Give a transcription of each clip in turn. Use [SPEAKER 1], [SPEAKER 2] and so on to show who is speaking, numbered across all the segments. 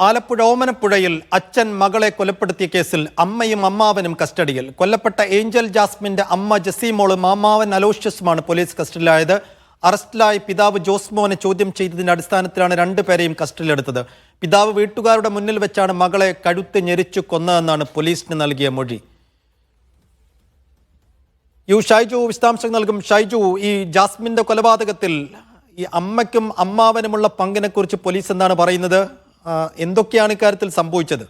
[SPEAKER 1] ആലപ്പുഴ ഓമനപ്പുഴയിൽ അച്ഛൻ മകളെ കൊലപ്പെടുത്തിയ കേസിൽ അമ്മയും അമ്മാവനും കസ്റ്റഡിയിൽ. കൊല്ലപ്പെട്ട ഏഞ്ചൽ ജാസ്മിന്റെ അമ്മ ജസീമോളും അമ്മാവൻ അലോഷ്യസുമാണ് പോലീസ് കസ്റ്റഡിയിലായത്. അറസ്റ്റിലായ പിതാവ് ജോസ്മോനെ ചോദ്യം ചെയ്തതിന്റെ അടിസ്ഥാനത്തിലാണ് രണ്ടുപേരെയും കസ്റ്റഡിയിലെടുത്തത്. പിതാവ് വീട്ടുകാരുടെ മുന്നിൽ വെച്ചാണ് മകളെ കഴുത്ത് ഞെരിച്ചു കൊന്നതെന്നാണ് പോലീസിന് നൽകിയ മൊഴി. യു ഷൈജു വിശദാംശം നൽകും. ഷൈജു ഈ ജാസ്മിന്റെ കൊലപാതകത്തിൽ ഈ അമ്മയ്ക്കും അമ്മാവനുമുള്ള പങ്കിനെ കുറിച്ച് പോലീസ് എന്താണ് പറയുന്നത്? എന്തൊക്കെയാണ് ഇക്കാര്യത്തിൽ സംഭവിച്ചത്?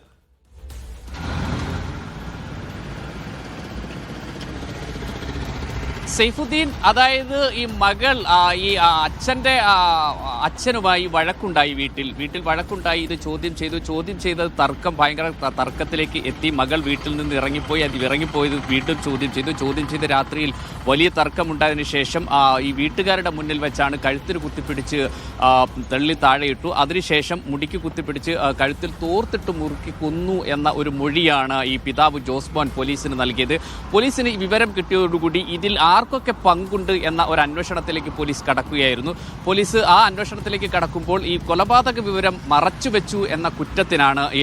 [SPEAKER 2] സൈഫുദ്ദീൻ അതായത് ഈ മകൾ ഈ ആ, അച്ഛന്റെ അച്ഛനുമായി വഴക്കുണ്ടായി വീട്ടിൽ. വീട്ടിൽ വഴക്കുണ്ടായി ഇത് ചോദ്യം ചെയ്തു. ചോദ്യം ചെയ്ത തർക്കം ഭയങ്കര തർക്കത്തിലേക്ക് എത്തി. മകൾ വീട്ടിൽ നിന്ന് ഇറങ്ങിപ്പോയി അത് ഇറങ്ങിപ്പോയത് വീണ്ടും ചോദ്യം ചെയ്തു. ചോദ്യം ചെയ്ത രാത്രിയിൽ വലിയ തർക്കമുണ്ടായതിനു ശേഷം ഈ വീട്ടുകാരുടെ മുന്നിൽ വെച്ചാണ് കഴുത്തിന് കുത്തിപ്പിടിച്ച് തള്ളി താഴെയിട്ടു അതിനുശേഷം മുടിക്ക് കുത്തിപ്പിടിച്ച് കഴുത്തിൽ തോർത്തിട്ട് മുറുക്കി കൊന്നു എന്ന ഒരു മൊഴിയാണ് ഈ പിതാവ് ജോസ്ബോൻ പോലീസിന് നൽകിയത്. പോലീസിന് വിവരം കിട്ടിയതോടുകൂടി ഇതിൽ ആർക്കൊക്കെ പങ്കുണ്ട് എന്ന ഒരു അന്വേഷണത്തിലേക്ക് പോലീസ് കടക്കുകയായിരുന്നു. പോലീസ് ആ അന്വേഷണത്തിലേക്ക് കടക്കുമ്പോൾ ഈ കൊലപാതക വിവരം മറച്ചുവെച്ചു എന്ന കുറ്റത്തിനാണ് ഈ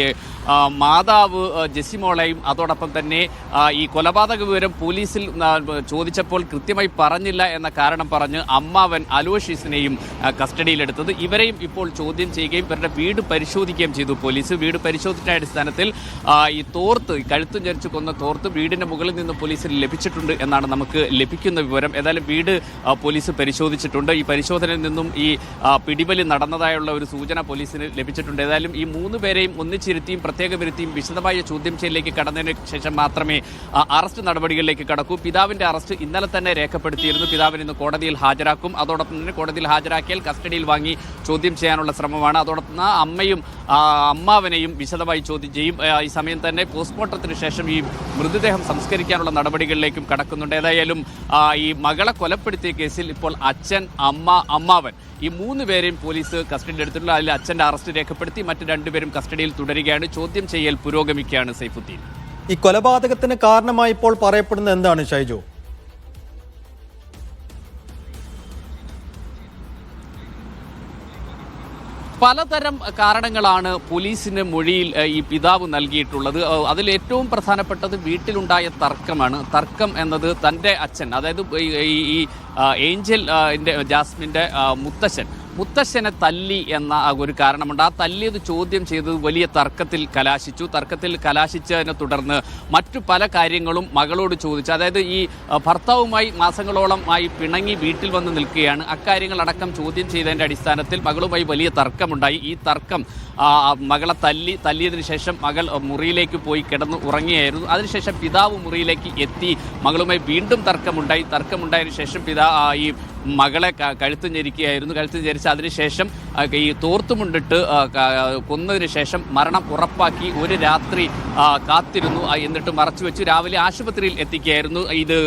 [SPEAKER 2] മാതാവ് ജെസിമോളയും അതോടൊപ്പം തന്നെ ഈ കൊലപാതക വിവരം പോലീസിൽ ചോദിച്ചപ്പോൾ കൃത്യമായി പറഞ്ഞില്ല എന്ന കാരണം പറഞ്ഞ് അമ്മാവൻ അലോഷീസിനെയും കസ്റ്റഡിയിലെടുത്തത്. ഇവരെയും ഇപ്പോൾ ചോദ്യം ചെയ്യുകയും ഇവരുടെ വീട് പരിശോധിക്കുകയും ചെയ്തു പോലീസ്. വീട് പരിശോധിച്ച അടിസ്ഥാനത്തിൽ ഈ തോർത്ത് കഴുത്തും ചരിച്ചു കൊന്ന തോർത്ത് വീടിന്റെ മുകളിൽ നിന്ന് പോലീസിന് ലഭിച്ചിട്ടുണ്ട് എന്നാണ് നമുക്ക് ലഭിക്കുന്ന വിവരം ഏതായാലും വീട് പോലീസ് പരിശോധിച്ചിട്ടുണ്ട്. ഈ പരിശോധനയിൽ നിന്നും ഈ പിടിവലി നടന്നതായുള്ള ഒരു സൂചന പോലീസിന് ലഭിച്ചിട്ടുണ്ട്. ഏതായാലും ഈ മൂന്ന് പേരെയും ഒന്നിച്ചിരുത്തിയും പ്രത്യേക വരുത്തിയും വിശദമായ ചോദ്യം ചെയ്യലിലേക്ക് കടന്നതിന് ശേഷം മാത്രമേ അറസ്റ്റ് നടപടികളിലേക്ക് കടക്കൂ. പിതാവിന്റെ അറസ്റ്റ് ഇന്നലെ തന്നെ രേഖപ്പെടുത്തിയിരുന്നു. പിതാവിന് ഇന്ന് കോടതിയിൽ ഹാജരാക്കും. അതോടൊപ്പം തന്നെ കോടതിയിൽ ഹാജരാക്കിയാൽ കസ്റ്റഡിയിൽ വാങ്ങി ചോദ്യം ചെയ്യാനുള്ള ശ്രമമാണ്. അതോടൊപ്പം അമ്മയും അമ്മാവനെയും വിശദമായി ചോദ്യം ചെയ്യും. ഈ സമയം തന്നെ പോസ്റ്റ്മോർട്ടത്തിന് ശേഷം ഈ മൃതദേഹം സംസ്കരിക്കാനുള്ള നടപടികളിലേക്കും കടക്കുന്നുണ്ട്. ഏതായാലും ഈ മകളെ കൊലപ്പെടുത്തിയ കേസിൽ ഇപ്പോൾ അച്ഛൻ അമ്മ അമ്മാവൻ. ഈ മൂന്ന് പേരെയും പോലീസ് കസ്റ്റഡി എടുത്തിട്ടുള്ള അതിൽ അച്ഛന്റെ അറസ്റ്റ് രേഖപ്പെടുത്തി മറ്റു രണ്ടുപേരും കസ്റ്റഡിയിൽ തുടരുകയാണ്. ചോദ്യം ചെയ്യൽ പുരോഗമിക്കുകയാണ് സൈഫുദ്ദീൻ.
[SPEAKER 1] ഈ കൊലപാതകത്തിന് കാരണമായി ഇപ്പോൾ പറയപ്പെടുന്നത് എന്താണ് ഷൈജു?
[SPEAKER 2] പലതരം കാരണങ്ങളാണ് പോലീസിന്റെ മൊഴിയിൽ ഈ പിതാവ് നൽകിയിട്ടുള്ളത്. അതിൽ ഏറ്റവും പ്രധാനപ്പെട്ടത് വീട്ടിലുണ്ടായ തർക്കമാണ്. തർക്കം എന്നത് തന്റെ അച്ഛൻ അതായത് ഈ- ഏഞ്ചൽ ജാസ്മിന്റെ മുത്തച്ഛൻ. മുത്തശ്ശനെ തല്ലി എന്ന ഒരു കാരണമുണ്ട്. ആ തല്ലിയത് ചോദ്യം ചെയ്തത് വലിയ തർക്കത്തിൽ കലാശിച്ചു. തർക്കത്തിൽ കലാശിച്ചതിനെ തുടർന്ന് മറ്റു പല കാര്യങ്ങളും മകളോട് ചോദിച്ചു. അതായത് ഈ ഭർത്താവുമായി മാസങ്ങളോളം ആയി പിണങ്ങി വീട്ടിൽ വന്ന് നിൽക്കുകയാണ്. അക്കാര്യങ്ങളടക്കം ചോദ്യം ചെയ്തതിന്റെ അടിസ്ഥാനത്തിൽ മകളുമായി വലിയ തർക്കമുണ്ടായി. ഈ തർക്കം മകളെ തല്ലി തല്ലിയതിന് ശേഷം മകൾ മുറിയിലേക്ക് പോയി കിടന്ന് ഉറങ്ങിയായിരുന്നു അതിനുശേഷം പിതാവ് മുറിയിലേക്ക് എത്തി മകളുമായി വീണ്ടും തർക്കമുണ്ടായി. തർക്കമുണ്ടായതിനു ശേഷം പിതാ ഈ മകളെ കഴുത്ത് ഞെരിക്കുകയായിരുന്നു കഴുത്ത് ഞെരിച്ച് അതിനുശേഷം ഈ തോർത്തുമുണ്ടിട്ട് കൊന്നതിന് ശേഷം മരണം ഉറപ്പാക്കി ഒരു രാത്രി കാത്തിരുന്നു. എന്നിട്ട് മറച്ചു വെച്ച്. രാവിലെ ആശുപത്രിയിൽ എത്തിക്കുകയായിരുന്നു. ഇത്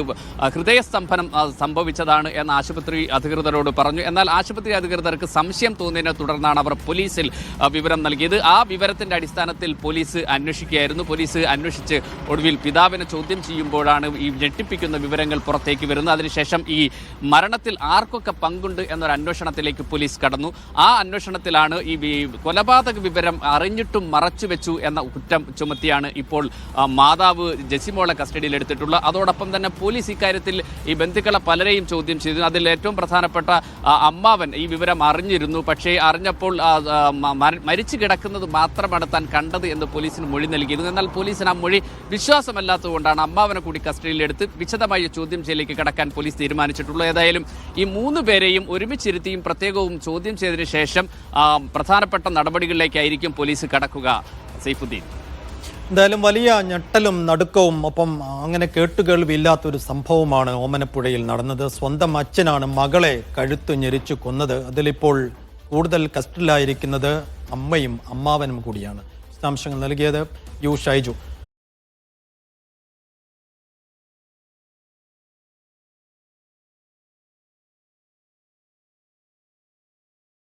[SPEAKER 2] ഹൃദയസ്തംഭനം സംഭവിച്ചതാണ് എന്ന് ആശുപത്രി അധികൃതരോട് പറഞ്ഞു. എന്നാൽ ആശുപത്രി അധികൃതർക്ക് സംശയം തോന്നിയതിനെ തുടർന്നാണ് അവർ പോലീസിൽ വിവരം നൽകിയത്. ആ വിവരത്തിന്റെ അടിസ്ഥാനത്തിൽ പോലീസ് അന്വേഷിക്കുകയായിരുന്നു. പോലീസ് അന്വേഷിച്ച് ഒടുവിൽ പിതാവിനെ ചോദ്യം ചെയ്യുമ്പോഴാണ് ഈ ഞെട്ടിപ്പിക്കുന്ന വിവരങ്ങൾ പുറത്തേക്ക് വരുന്നത്. അതിനുശേഷം ഈ മരണത്തിൽ ആർക്കൊക്കെ പങ്കുണ്ട് എന്നൊരു അന്വേഷണത്തിലേക്ക് പോലീസ് കടന്നു. ആ അന്വേഷണത്തിലാണ് ഈ കൊലപാതക വിവരം അറിഞ്ഞിട്ടും മറച്ചു വെച്ചു എന്ന കുറ്റം ചുമത്തിയാണ് ഇപ്പോൾ മാതാവ് ജസിമോളെ കസ്റ്റഡിയിൽ എടുത്തിട്ടുള്ളത്. അതോടൊപ്പം തന്നെ പോലീസ് ഇക്കാര്യത്തിൽ ഈ ബന്ധുക്കളെ പലരെയും ചോദ്യം ചെയ്തു. അതിൽ ഏറ്റവും പ്രധാനപ്പെട്ട അമ്മാവൻ ഈ വിവരം അറിഞ്ഞിരുന്നു. പക്ഷേ അറിഞ്ഞപ്പോൾ മരിച്ചു കിടക്കുന്നത് മാത്രമാണ് താൻ കണ്ടത് എന്ന് പോലീസിന് മൊഴി നൽകിയിരുന്നു. എന്നാൽ പോലീസിന് ആ മൊഴി വിശ്വാസമല്ലാത്തതുകൊണ്ടാണ് അമ്മാവനെ കൂടി കസ്റ്റഡിയിലെടുത്ത് വിശദമായ ചോദ്യം ചെയ്യലേക്ക് കടക്കാൻ പോലീസ് തീരുമാനിച്ചിട്ടുള്ളൂ ഏതായാലും ഈ മൂന്ന് പേരെയും ഒരുമിച്ചിരുത്തിയും പ്രത്യേകവും ചോദ്യം ചെയ്തതിനു ശേഷം ആ, പ്രധാനപ്പെട്ട നടപടികളിലേക്കായിരിക്കും പോലീസ് കടക്കുക സൈഫുദ്ദീൻ.
[SPEAKER 1] എന്തായാലും വലിയ ഞെട്ടലും നടുക്കവും ഒപ്പം അങ്ങനെ കേട്ടുകേൾവിയില്ലാത്തൊരു സംഭവമാണ് ഓമനപ്പുഴയിൽ നടന്നത്. സ്വന്തം അച്ഛനാണ് മകളെ കഴുത്തു ഞെരിച്ചു കൊന്നത്. അതിലിപ്പോൾ കൂടുതൽ കസ്റ്റഡിയിലായിരിക്കുന്നത് അമ്മയും അമ്മാവനും കൂടിയാണ്. വിശദാംശങ്ങൾ നൽകിയത് യു ഷൈജു.